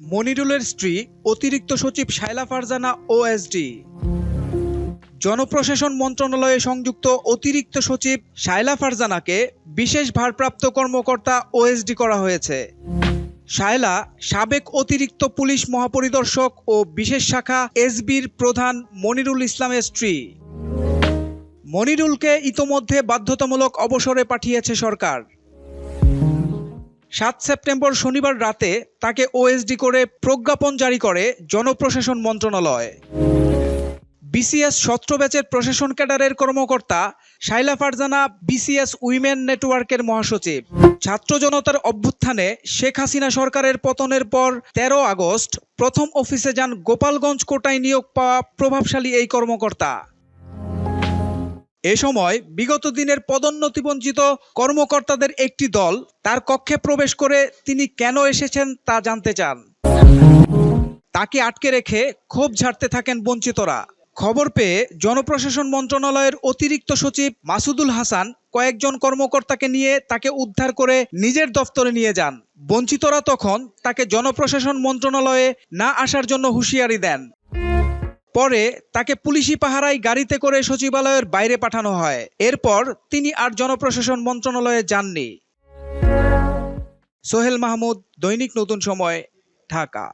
মনিরুলের স্ত্রী অতিরিক্ত সচিব শায়লা ফারজানা ওএসডি জনপ্রশাসন মন্ত্রণালয়ে সংযুক্ত অতিরিক্ত সচিব শায়লা ফারজানাকে বিশেষ ভারপ্রাপ্ত কর্মকর্তা ওএসডি করা হয়েছে। শায়লা সাবেক অতিরিক্ত পুলিশ মহাপরিদর্শক ও বিশেষ শাখা এসবির প্রধান মনিরুল ইসলামের স্ত্রী। মনিরুলকে ইতোমধ্যে বাধ্যতামূলক অবসরে পাঠিয়েছে সরকার। সাত সেপ্টেম্বর শনিবার রাতে তাকে ওএসডি করে প্রজ্ঞাপন জারি করে জনপ্রশাসন মন্ত্রণালয়। বিসিএস সত্র ব্যাচের প্রশাসন ক্যাডারের কর্মকর্তা শাইলা ফারজানা বিসিএস উইমেন নেটওয়ার্কের মহাসচিব। ছাত্র জনতার অভ্যুত্থানে শেখ হাসিনা সরকারের পতনের পর তেরো আগস্ট প্রথম অফিসে যান গোপালগঞ্জ কোটায় নিয়োগ পাওয়া প্রভাবশালী এই কর্মকর্তা। এ সময় বিগত দিনের পদোন্নতিবঞ্চিত কর্মকর্তাদের একটি দল তার কক্ষে প্রবেশ করে তিনি কেন এসেছেন তা জানতে চান। তাকে আটকে রেখে ক্ষোভ ঝাড়তে থাকেন বঞ্চিতরা। খবর পেয়ে জনপ্রশাসন মন্ত্রণালয়ের অতিরিক্ত সচিব মাসুদুল হাসান কয়েকজন কর্মকর্তাকে নিয়ে তাকে উদ্ধার করে নিজের দফতরে নিয়ে যান। বঞ্চিতরা তখন তাকে জনপ্রশাসন মন্ত্রণালয়ে না আসার জন্য হুঁশিয়ারি দেন। পরে তাকে পুলিশি পাহারায় গাড়িতে করে সচিবালয়ের বাইরে পাঠানো হয়। এরপর তিনি আর জনপ্রশাসন মন্ত্রণালয়ে যাননি। সোহেল মাহমুদ, দৈনিক নতুন সময়, ঢাকা।